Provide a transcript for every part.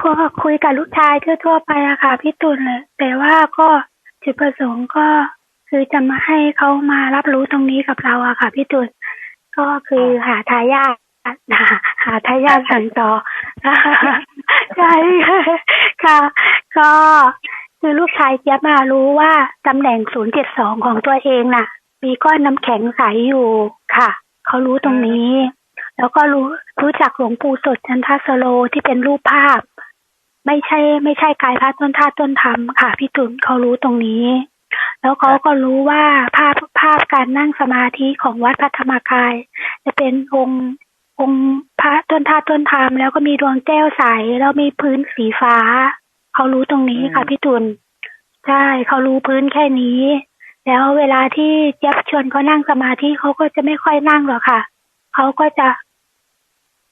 คุยคุยกับลูกชายทั่วๆไปอะค่ะพี่ตุลเลยแต่ว่าก็จุดประสงค์ก็คือจะมาให้เขามารับรู้ตรงนี้กับเราอะค่ะพี่ตุลก็คือหาทายาทหาหาทายาทสันต่อใช่ค่ะ ก็คือลูกชายเจี๊ยบมารู้ว่าตำแหน่ง072ของตัวเองน่ะ มีก้อนน้ำแข็งใสอยู่ค่ะ เขารู้ตรงนี้ แล้วก็รู้รู้จักหลวงปู่สดจันทสโลที่เป็นรูปภาพ ไม่ใช่ ไม่ใช่กายพระต้นท่าต้นธรรมค่ะพี่ตุลเขารู้ตรงนี้ แล้วเขาก็รู้ว่าภาพภาพการนั่งสมาธิของวัดพระธรรมกาย จะเป็นองค์องค์พระต้นท่าต้นธรรมแล้วก็มีดวงแก้วใสแล้วมีพื้นสีฟ้า เขารู้ตรงนี้ค่ะพี่ตุลใช่เขารู้พื้นแค่นี้ แล้วเวลาที่เจี๊ยบชวนเขานั่งสมาธิเขาก็จะไม่ค่อยนั่งหรอกค่ะเขาก็จะ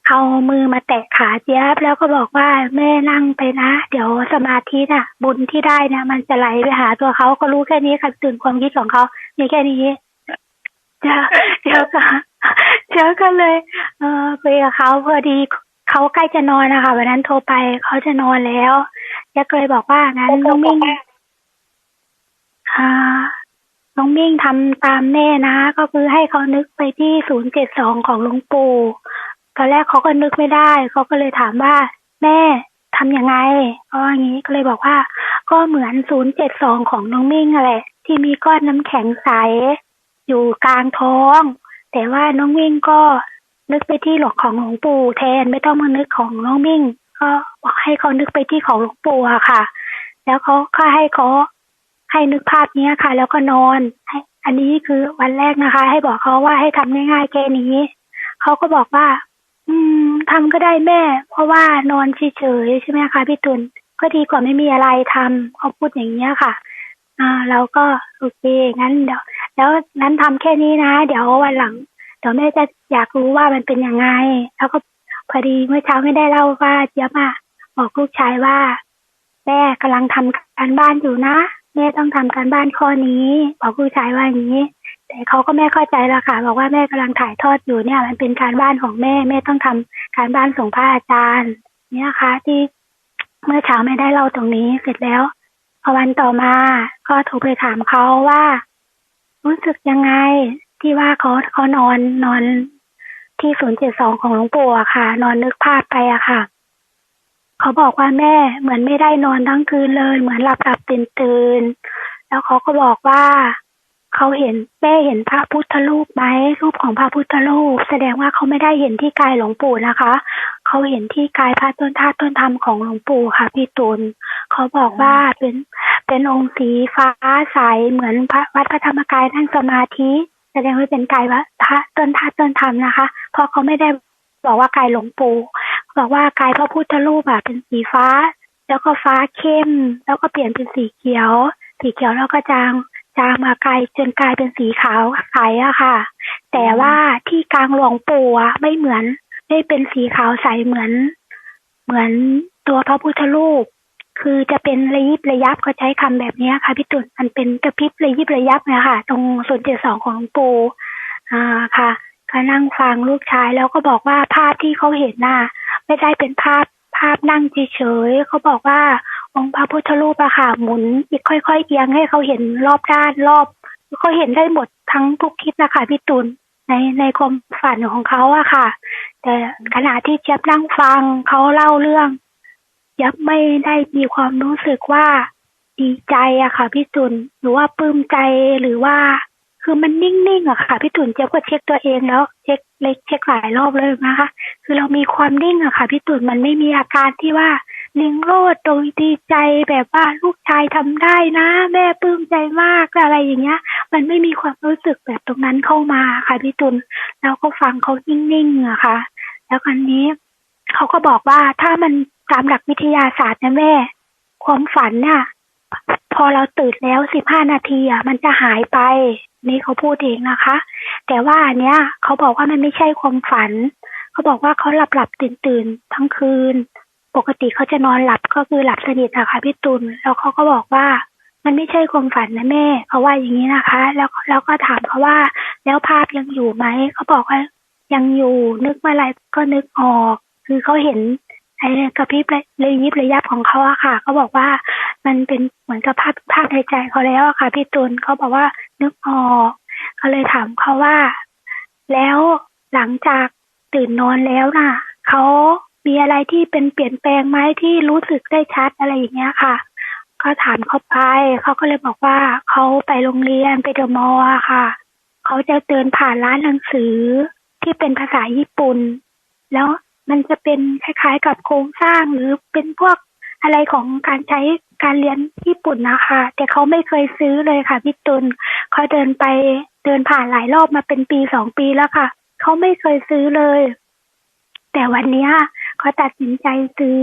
เอามือมาแตะขาเจี๊ยบแล้วก็บอกว่าแม่นั่งไปนะ เดี๋ยวสมาธิน่ะ บุญที่ได้นะมันจะไหลไปหาตัวเขาก็รู้แค่นี้ค่ะตื่นความคิดของเขามีแค่นี้เดี๋ยวเดี๋ยวก็เดี๋ยวก็เลย เออคุยกับเขาพอดีเขาใกล้จะนอนนะคะวันนั้นโทรไปเขาจะนอนแล้วเจ๊ก็เลยบอกว่างั้นน้องมิ่งอ่าน้องมิ่งทำตามแม่นะ ก็คือให้เขานึกไปที่ศูนย์เจ็ดสองของหลวงปู่ ตอนแรกเขาก็นึกไม่ได้เขาก็เลยถามว่า แม่ทำยังไงเพราะอย่างนี้ก็เลยบอกว่า ก็เหมือนศูนย์เจ็ดสองของน้องมิ่งอะไรที่มีก้อนน้ำแข็งใส อยู่กลางท้อง แต่ว่าน้องมิ่งก็นึกไปที่หลวงของหลวงปู่แทนไม่ต้องมานึกของน้องมิ่ง ก็บอกให้เขานึกไปที่ของหลวงปู่อะค่ะ แล้วเขาก็ให้เขาให้นึกภาพนี้ค่ะ แล้วก็นอนให้อันนี้คือวันแรกนะคะ ให้บอกเขาว่าให้ทำง่ายๆแค่นี้เขาก็บอกว่า อืมทำก็ได้แม่ เพราะว่านอนเฉยๆใช่ไหมคะพี่ตุลก็ดีกว่าไม่มีอะไรทำเขาพูดอย่างเนี้ยค่ะ อ่าเราก็โอเคงั้นเดี๋ยวแล้วนั้นทำแค่นี้นะ เดี๋ยววันหลังเดี๋ยวแม่จะอยากรู้ว่ามันเป็นยังไง แล้วก็พอดีเมื่อเช้าไม่ได้เล่าว่าเจี๊ยบอะบอกลูกชายว่า แม่กำลังทำการบ้านอยู่นะแม่ต้องทำการบ้านข้อนี้ บอกลูกชายว่าอย่างนี้ แต่เขาก็ไม่เข้าใจละค่ะบอกว่าแม่กำลังถ่ายทอดอยู่เนี่ย มันเป็นการบ้านของแม่แม่ต้องทำการบ้านส่งพระอาจารย์ เนี่ยค่ะ ที่เมื่อเช้าไม่ได้เล่าตรงนี้เสร็จแล้วพอวันต่อมาก็โทรไปถามเขาว่า รู้สึกยังไงที่ว่าเขาเขานอนนอนที่ศูนย์เจ็ดสองของหลวงปู่อะค่ะ นอนนึกภาพไปอะค่ะ เขาบอกว่าแม่เหมือนไม่ได้นอนทั้งคืนเลย เหมือนหลับหลับตื่นตื่นแล้วเขาก็บอกว่า เขาเห็นแม่เห็นพระพุทธรูปไหมรูปของพระพุทธรูป แสดงว่าเขาไม่ได้เห็นที่กายหลวงปู่นะคะเขาเห็นที่กายพระต้นธาตุต้นธรรมของหลวงปู่ค่ะพี่ตุลเขาบอกว่าเป็นเป็นองค์สีฟ้าใสเหมือนพระวัดพระธรรมกายนั่งสมาธิแสดงว่าเป็นกายวัดพระต้นธาตุต้นธรรมนะคะเพราะเขาไม่ได้บอกว่ากายหลวงปู่บอกว่ากายพระพุทธรูปอะเป็นสีฟ้า แล้วก็ฟ้าเข้ม แล้วก็เปลี่ยนเป็นสีเขียว สีเขียวแล้วก็จาง จางมากลจนกลายเป็นสีขาวใสอะค่ะ แต่ว่าที่กลางหลวงปู่อะไม่เหมือน ไม่เป็นสีขาวใสเหมือน เหมือนตัวพระพุทธรูป คือจะเป็นระยิบระยับเขาใช้คำแบบนี้ค่ะพี่ตุลมันเป็นกระพริบระยิบระยับนะคะตรงส่วนเจ็ดสองของหลวงปู่อ่าค่ะก็นั่งฟังลูกชายแล้วก็บอกว่าภาพที่เขาเห็นน่ะไม่ได้เป็นภาพ ภาพนั่งเฉยๆเขาบอกว่าองค์พระพุทธรูปอะค่ะหมุนอีกค่อย ๆ เอียงให้เขาเห็นรอบด้านรอบเขาเห็นได้หมดทั้งทุกคิดนะคะพี่ตุลในในความฝันของเขาอะค่ะ แต่ขณะที่เจี๊ยบนั่งฟังเขาเล่าเรื่องเจี๊ยบไม่ได้มีความรู้สึกว่าดีใจอะค่ะพี่ตุลหรือว่าปลื้มใจหรือว่า คือมันนิ่งๆอะค่ะพี่ตุลเจี๊ยบก็เช็คตัวเองแล้วเช็คเล็กเช็คหลายรอบเลยนะคะ คือเรามีความนิ่งอะค่ะพี่ตุลมันไม่มีอาการที่ว่าลิงโลดโดยดีใจแบบว่าลูกชายทำได้นะ แม่ปลื้มใจมากอะไรอย่างเงี้ย มันไม่มีความรู้สึกแบบตรงนั้นเข้ามาค่ะพี่ตุลแล้วก็ฟังเขานิ่งๆอะค่ะ แล้วครั้นี้เขาก็บอกว่าถ้ามันตามหลักวิทยาศาสตร์นะแม่ ความฝันน่ะพอเราตื่นแล้วสิบห้านาทีอะมันจะหายไป นี่เขาพูดเองนะคะ แต่ว่าอันเนี้ยเขาบอกว่ามันไม่ใช่ความฝัน เขาบอกว่าเขาหลับหลับตื่นตื่นทั้งคืน ปกติเขาจะนอนหลับก็คือหลับสนิทอะคะพี่ตุลแล้วเขาก็บอกว่ามันไม่ใช่ความฝันนะแม่เขาว่าอย่างนี้นะคะ แล้วแล้วก็ถามเขาว่า แล้วภาพยังอยู่ไหมเขาบอกว่ายังอยู่นึกเมื่อไรก็นึกออก คือเขาเห็นไอ้กระพริบระยิบระยับของเขาอะค่ะเขาบอกว่า มันเป็นเหมือนกับภาพภาพในใจเขาแล้วอะค่ะพี่ตุลเขาบอกว่านึกออกก็เลยถามเขาว่า แล้วหลังจากตื่นนอนแล้วน่ะเขามีอะไรที่เป็นเปลี่ยนแปลงไหมที่รู้สึกได้ชัดอะไรอย่างเงี้ยค่ะก็ถามเขาไปเขาก็เลยบอกว่าเขาไปโรงเรียนไปเดอะมอลล์อะค่ะเขาจะเดินผ่านร้านหนังสือที่เป็นภาษาญี่ปุ่น แล้วมันจะเป็นคล้ายๆกับโครงสร้างหรือเป็นพวก อะไรของการใช้การเรียนญี่ปุ่นนะคะ แต่เขาไม่เคยซื้อเลยค่ะพี่ตุลเขาเดินไปเดินผ่านหลายรอบมาเป็นปีสองปีแล้วค่ะ เขาไม่เคยซื้อเลย แต่วันนี้เขาตัดสินใจซื้อ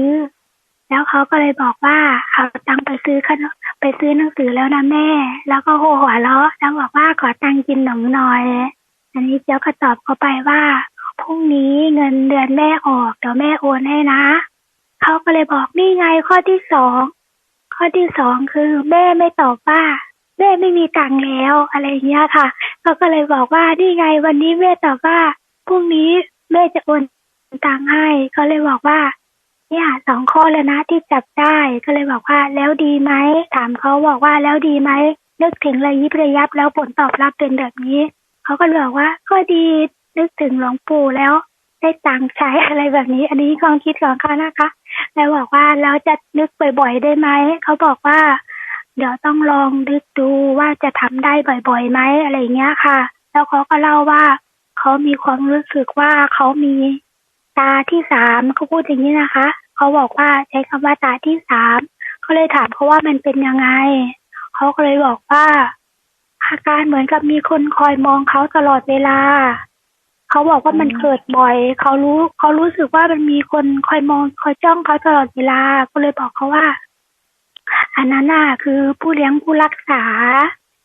แล้วเขาก็เลยบอกว่าเอาตังไปซื้อขนมไปซื้อหนังสือแล้วนะแม่ แล้วก็โหหัวเราะแล้วบอกว่าขอตังค์กินขนมหน่อยอันนี้เจ้าก็ตอบเขาไปว่าพรุ่งนี้เงินเดือนแม่ออกเดี๋ยวแม่โอนให้นะ เขาก็เลยบอกนี่ไงข้อที่สองข้อที่สองคือแม่ไม่ตอบว่าแม่ไม่มีตังค์แล้วอะไรเงี้ยค่ะเขาก็เลยบอกว่านี่ไงวันนี้แม่ตอบว่าพรุ่งนี้แม่จะโอนตังค์ให้เขาเลยบอกว่า เนี่ยสองข้อแล้วนะที่จับได้ก็เลยบอกว่าแล้วดีไหมถามเขาบอกว่าแล้วดีไหมนึกถึงระยิบระยับแล้วผลตอบรับเป็นแบบนี้เขาก็เลยบอกว่าก็ดีนึกถึงหลวงปู่แล้ว ได้ตังค์ใช้อะไรแบบนี้ อันนี้ความคิดของเขานะคะแล้วบอกว่าแล้วจะนึกบ่อยๆได้ไหมเขาบอกว่า เดี๋ยวต้องลองนึกดูว่าจะทำได้บ่อยๆไหมอะไรเงี้ยค่ะ แล้วเขาก็เล่าว่าเขามีความรู้สึกว่าเขามีตาที่สามเขาพูดอย่างนี้นะคะเขาบอกว่าใช้คำว่าตาที่สามเขาเลยถามเขาว่ามันเป็นยังไงเขาก็เลยบอกว่าอาการเหมือนกับมีคนคอยมองเขาตลอดเวลา เขาบอกว่ามันเกิดบ่อยเขารู้เขารู้สึกว่ามันมีคนคอยมองคอยจ้องเขาตลอดเวลาก็เลยบอกเขาว่า อันนั้นน่ะคือผู้เลี้ยงผู้รักษา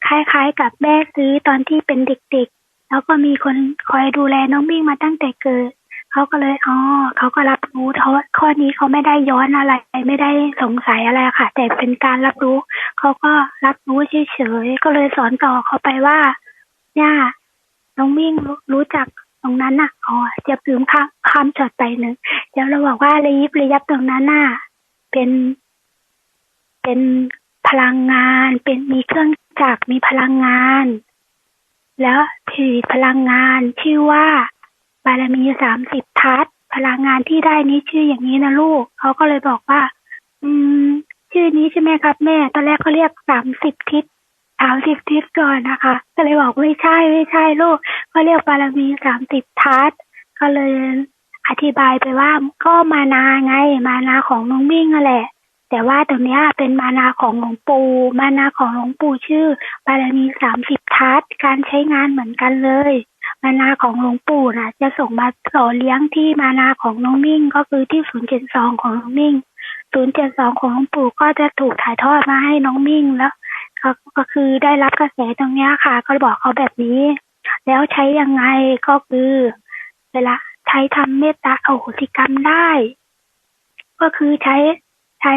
คล้ายๆ กับแม่ซื้อตอนที่เป็นเด็กๆ แล้วก็มีคนคอยดูแลน้องมิ่งมาตั้งแต่เกิดเขาก็เลยอ๋อเขาก็รับรู้เขาข้อนี้เขาไม่ได้ย้อนอะไร ไม่ได้สงสัยอะไรค่ะ แต่เป็นการรับรู้เขาก็รับรู้เฉยๆก็เลยสอนต่อเขาไปว่าเนี่ยน้องมิ่งรู้รู้จัก ตรงนั้นน่ะอ๋อเจะลืมข้ามข้ามช็อตไปหนึ่งเดี๋ยวเราบอกว่าระยิบระยับตรงนั้นน่ะเป็น เป็นพลังงาน เป็นมีเครื่องจักรมีพลังงาน แล้วผลิตพลังงานชื่อว่าบารมีสามสิบทัศพลังงานที่ได้นี้ชื่ออย่างนี้นะลูกเขาก็เลยบอกว่า อืม ชื่อนี้ใช่ไหมครับแม่ ตอนแรกเขาเรียกสามสิบทิศ สามสิบทิศก่อนนะคะ ก็เลยบอกไม่ใช่ไม่ใช่ลูกเขาเรียกบารมีสามสิบทัศก็เลยอธิบายไปว่าก็มานาไง มานาของน้องมิ่งนั่นแหละ แต่ว่าตรงนี้เป็นมานาของหลวงปู่มานาของหลวงปู่ชื่อบารมีสามสิบทัศการใช้งานเหมือนกันเลยมานาของหลวงปู่นะจะส่งมาหล่อเลี้ยงที่มานาของน้องมิ่งก็คือที่ศูนย์เจ็ดสองของน้องมิ่งศูนย์เจ็ดสองของหลวงปู่ก็จะถูกถ่ายทอดมาให้น้องมิ่งแล้ว ก็ก็คือได้รับกระแสตรงเนี้ยค่ะ ก็บอกเขาแบบนี้ แล้วใช้ยังไงก็คือ เวลาใช้ทำเมตตาอโหสิกรรมได้ ก็คือใช้ใช้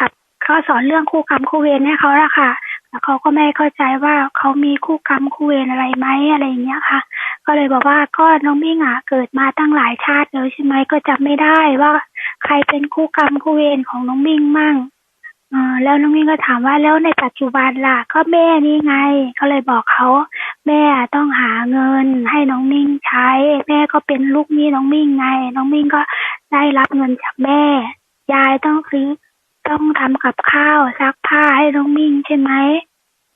กับเขาสอนเรื่องคู่กรรมคู่เวรให้เขาละค่ะแล้วเขาก็ไม่เข้าใจว่าเขามีคู่กรรมคู่เวรอะไรไหมอะไรอย่างเงี้ยค่ะ ก็เลยบอกว่าก็น้องมิ่งอะเกิดมาตั้งหลายชาติแล้วใช่ไหมก็จำไม่ได้ว่า ใครเป็นคู่กรรมคู่เวรของน้องมิ่งมั่ง ออแล้วน้องมิ่งก็ถามว่าแล้วในปัจจุบันล่ะ ก็แม่นี่ไงก็เลยบอกเขา แม่ต้องหาเงินให้น้องมิ่งใช้ แม่ก็เป็นลูกหนี้น้องมิ่งไง น้องมิ่งก็ได้รับเงินจากแม่ ยายต้องซื้อต้องทำกับข้าวซักผ้าให้น้องมิ่งใช่ไหม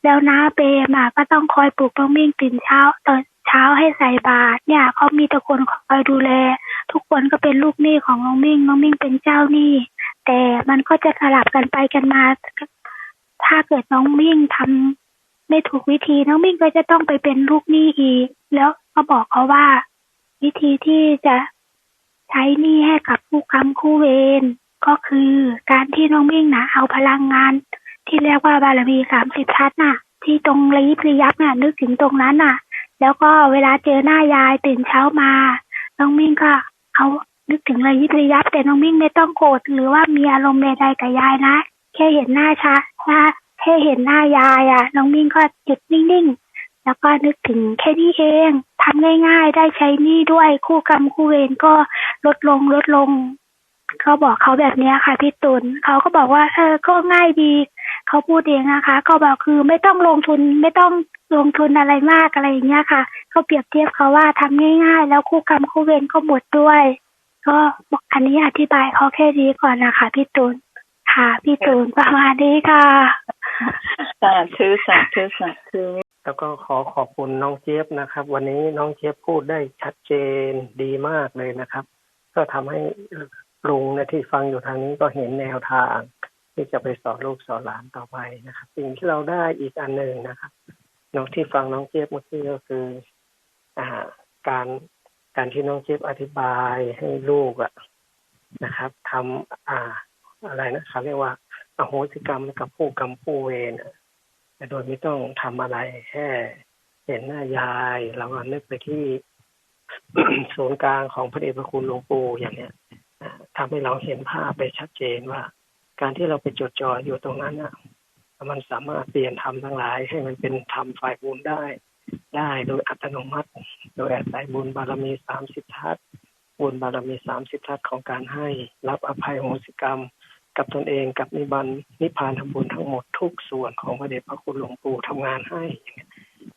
แล้วน้าเปมอะก็ต้องคอยปลุกน้องมิ่งตื่นเช้าตอนเช้าให้ใส่บาตรเนี่ยเขามีแต่คนคอยดูแล ทุกคนก็เป็นลูกหนี้ของน้องมิ่งน้องมิ่งเป็นเจ้าหนี้ แต่มันก็จะสลับกันไปกันมา ถ้าเกิดน้องมิ่งทำไม่ถูกวิธีน้องมิ่งก็จะต้องไปเป็นลูกหนี้อีก แล้วก็บอกเขาว่า วิธีที่จะใช้หนี้ให้กับผู้ค้ำคู่เวรก็คือการที่น้องมิ่งนะเอาพลังงาน ที่เรียกว่าบารมีสามสิบทัศน์น่ะ ที่ตรงระยิบระยับน่ะนึกถึงตรงนั้นน่ะ แล้วก็เวลาเจอหน้ายายตื่นเช้ามา น้องมิ่งก็เอา นึกถึงระยิบระยับแต่น้องมิ่งไม่ต้องโกรธหรือว่ามีอารมณ์ใดๆกับยายนะ แค่เห็นหน้าชาหน้าแค่เห็นหน้ายายอะ น้องมิ่งก็หยุดนิ่งๆ แล้วก็นึกถึงแค่นี้เองทำง่าย ๆ ได้ใช้นี่ด้วยคู่กรรมคู่เวรก็ลดลงลดลงเขาบอกเขาแบบนี้ค่ะพี่ตุลเขาก็บอกว่าเออก็ง่ายดีเขาพูดเองนะคะเขาบอกคือไม่ต้องลงทุนไม่ต้องลงทุนอะไรมากอะไรอย่างเงี้ยค่ะเขาเปรียบเทียบเขาว่าทำง่าย ๆ แล้วคู่กรรมคู่เวรก็หมดด้วย ก็อันนี้อธิบายเขาแค่นี้ก่อนนะคะพี่ตุลค่ะพี่ตุลประมาณนี้ค่ะสาธุสาธุสาธุแล้วก็ขอขอบคุณน้องเจี๊ยบนะครับ วันนี้น้องเจี๊ยบพูดได้ชัดเจนดีมากเลยนะครับ ก็ทำให้ลุงนี่ยที่ฟังอยู่ทางนี้ก็เห็นแนวทาง ที่จะไปสอนลูกสอนหลานต่อไปนะครับ สิ่งที่เราได้อีกอันหนึ่งนะครับน้องที่ฟังน้องเจี๊ยบเมื่อกี้ก็คือ อ่า การ การที่น้องเจี๊บอธิบายให้ลูกอะนะครับทำอ่า อะไรนะเขาเรียกว่าอโหสิกรรมกับผู้กรรมผู้เวรอะแต่โดยไม่ต้องทำอะไรแค่เห็นหน้ายายเราก็นึกไปที่ศูนย์กลางของพระเดชพระคุณหลวงปู่อย่างเนี้ยอ่าทำให้เราเห็นภาพไปชัดเจนว่า การที่เราไปจดจ่ออยู่ตรงนั้นน่ะมันสามารถเปลี่ยนธรรมทั้งหลายให้มันเป็นธรรมฝ่ายบุญได้ ได้โดยอัตโนมัติ โดยอาศัยบุญบารมีสามสิบทัศบุญบารมีสามสิบทัศของการให้รับอภัยโหสิกรรม กับตนเองกับนิบันนิพพานทำบุญทั้งหมดทุกส่วนของพระเดชพระคุณหลวงปู่ทำงานให้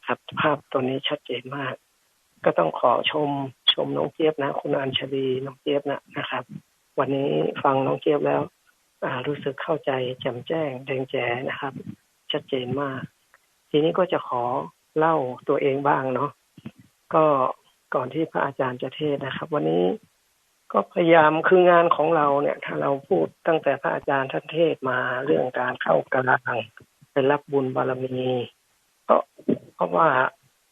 ครับภาพตัวนี้ชัดเจนมาก ก็ต้องขอชมชมน้องเจี๊ยบนะ คุณอัญชลีน้องเจี๊ยบนะนะครับ วันนี้ฟังน้องเจี๊ยบแล้วอ่ารู้สึกเข้าใจแจ่มแจ้งแดงแจ๋นะครับ ชัดเจนมาก ทีนี้ก็จะขอ เล่าตัวเองบ้างเนาะก็ก่อนที่พระอาจารย์จะเทศนะครับ วันนี้ก็พยายามคืองานของเราเนี่ย ถ้าเราพูดตั้งแต่พระอาจารย์ท่านเทศมาเรื่องการเข้ากลางไปรับบุญบารมีก็เพราะว่า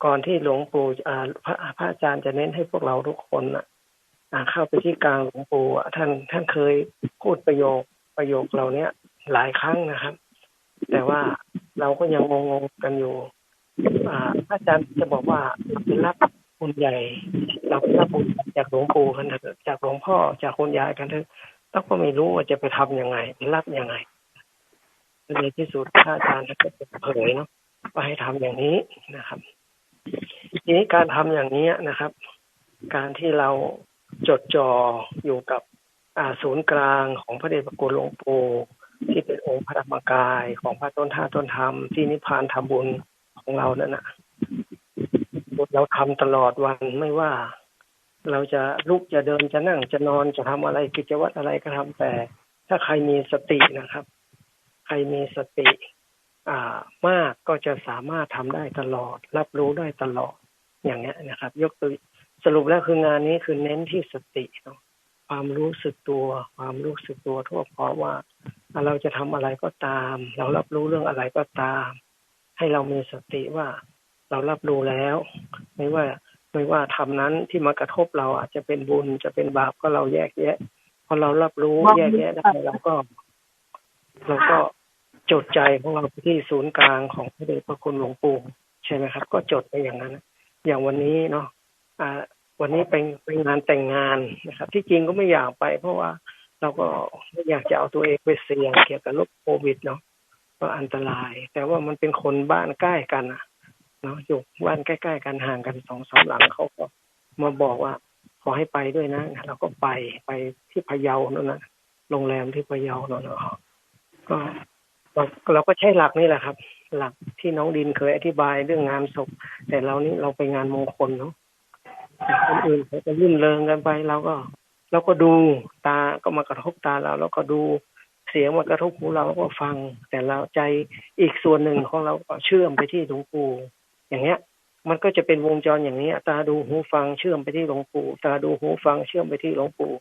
ก่อนที่หลวงปู่อาพระพระอาจารย์จะเน้นให้พวกเราทุกคนอะเข้าไปที่กลางหลวงปู่ท่านท่านเคยพูดประโยคประโยคเหล่าเนี้ยหลายครั้งนะครับ แต่ว่าเราก็ยังงงๆกันอยู่ อ่าอาจารย์จะบอกว่าไปรับบุญใหญ่เราไปรับบุญจากหลวงปู่กันเถอะจากหลวงพ่อจากคนยายกันเถอะเราก็ไม่รู้ว่าจะไปทำยังไงไปรับยังไงในที่สุดพระอาจารย์ก็เปิดเผยเนาะว่าให้ทำอย่างนี้นะครับ ทีนี้การทำอย่างนี้นะครับ การที่เราจดจ่ออยู่กับอาศูนย์กลางของพระเดชพระคุณหลวงปู่ที่เป็นองค์พระธรรมกายของพระต้นท่าต้นธรรมที่นิพพานทำบุญ ของเรานั่นนะเราทำตลอดวันไม่ว่า เราจะลุกจะเดินจะนั่งจะนอนจะทำอะไรกิจวัตรอะไรก็ทำแต่ ถ้าใครมีสตินะครับ ใครมีสติ อ่ามากก็จะสามารถทำได้ตลอด รับรู้ได้ตลอดอย่างเงี้ยนะครับ ยกตัวสรุปแล้วคืองานนี้คือเน้นที่สติเนาะความรู้สึกตัว ความรู้สึกตัวทั่วพร้อมว่า เราจะทำอะไรก็ตาม เรารับรู้เรื่องอะไรก็ตาม ให้เรามีสติว่าเรารับรู้แล้ว ไม่ว่าไม่ว่าทำนั้นที่มากระทบเราอาจจะเป็นบุญจะเป็นบาปก็เราแยกแยะพอเรารับรู้แยกแยะได้เราก็เราก็จดใจของเราไปที่ศูนย์กลางของพระเดชพระคุณหลวงปู่ใช่ไหมครับ ก็จดไปอย่างนั้น อย่างวันนี้เนาะอ่า วันนี้เป็นเป็นงานแต่งงานนะครับ ที่จริงก็ไม่อยากไป เพราะว่าเราก็ไม่อยากจะเอาตัวเองไปเสี่ยงเกี่ยวกับโรคโควิดเนาะ ก็อันตราย แต่ว่ามันเป็นคนบ้านใกล้กันอะเนาะอยู่บ้านใกล้ๆกันห่างกันสองสามหลังเขาก็มาบอกว่า ขอให้ไปด้วยนะเราก็ไปไปที่พะเยานั่นนะโรงแรมที่พะเยานั่นนะก็เราเราก็ใช้หลักนี่แหละครับ หลักที่น้องดินเคยอธิบายเรื่องงานศพ แต่เรานี่เราไปงานมงคลเนาะคนอื่นเขาจะลื่นเริงกันไปเราก็เราก็ดูตาก็มากระทบตาเรา แล้วก็ดู เสียงมากระทบหูเราก็ฟัง แต่เราใจอีกส่วนหนึ่งของเราก็เชื่อมไปที่หลวงปู่อย่างเงี้ย มันก็จะเป็นวงจรอย่างนี้ตาดูหูฟังเชื่อมไปที่หลวงปู่ตาดูหูฟังเชื่อมไปที่หลวงปู่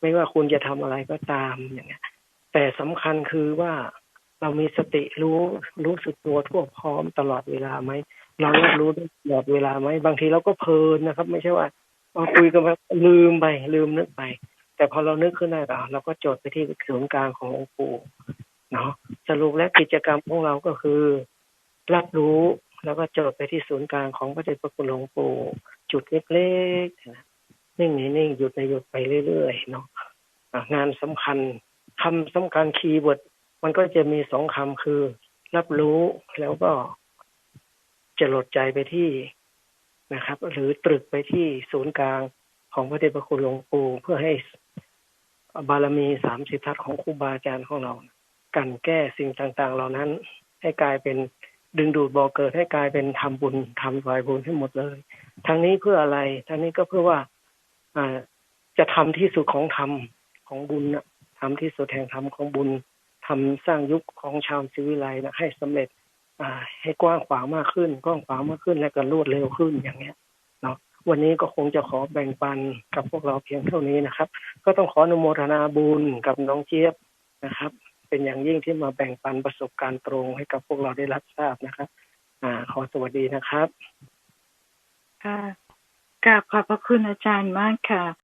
ไม่ว่าคุณจะทำอะไรก็ตามอย่างเงี้ย แต่สำคัญคือว่าเรามีสติรู้รู้สึกตัวทั่วพร้อมตลอดเวลาไหมเรารับรู้ตลอดเวลาไหมบางทีเราก็เพลินนะครับ ไม่ใช่ว่าเราคุยกันไปลืมไปลืมนึกไป แต่พอเรานึกขึ้นได้เราก็จดไปที่ศูนย์กลางของหลวงปู่เนาะสรุปแล้วกิจกรรมของเราก็คือ รับรู้แล้วก็จดไปที่ศูนย์กลางของพระเดชพระคุณหลวงปู่จุดเล็กๆนะนิ่งๆนิ่งหยุดในหยุดไปเรื่อยๆเนาะงานสำคัญคำสำคัญคีย์เวิร์ดมันก็จะมีสองคำคือ รับรู้แล้วก็จะหลดใจไปที่นะครับ หรือตรึกไปที่ศูนย์กลางของพระเดชพระคุณหลวงปู่เพื่อให้ บารมีสามสิบทัศของครูบาอาจารย์ของเรา กันแก้สิ่งต่างๆ เหล่านั้น ให้กลายเป็นดึงดูดบ่อเกิดให้กลายเป็นทำบุญทำถวายบุญให้หมดเลย ทั้งนี้เพื่ออะไรทั้งนี้ก็เพื่อว่าอ่าจะทำที่สุดของธรรมของบุญนะทำที่สุดแห่งธรรมของบุญทำสร้างยุคของชาวศิวิไลนะให้สำเร็จอ่าให้กว้างขวางมากขึ้นกว้างขวางมากขึ้นและก็รวดเร็วขึ้นอย่างเงี้ย วันนี้ก็คงจะขอแบ่งปันกับพวกเราเพียงเท่านี้นะครับ ก็ต้องขออนุโมทนาบุญกับน้องเจี๊ยบนะครับ เป็นอย่างยิ่งที่มาแบ่งปันประสบการณ์ตรงให้กับพวกเราได้รับทราบนะครับ อ่า ขอสวัสดีนะครับ ค่ะกราบขอบพระคุณอาจารย์มากค่ะ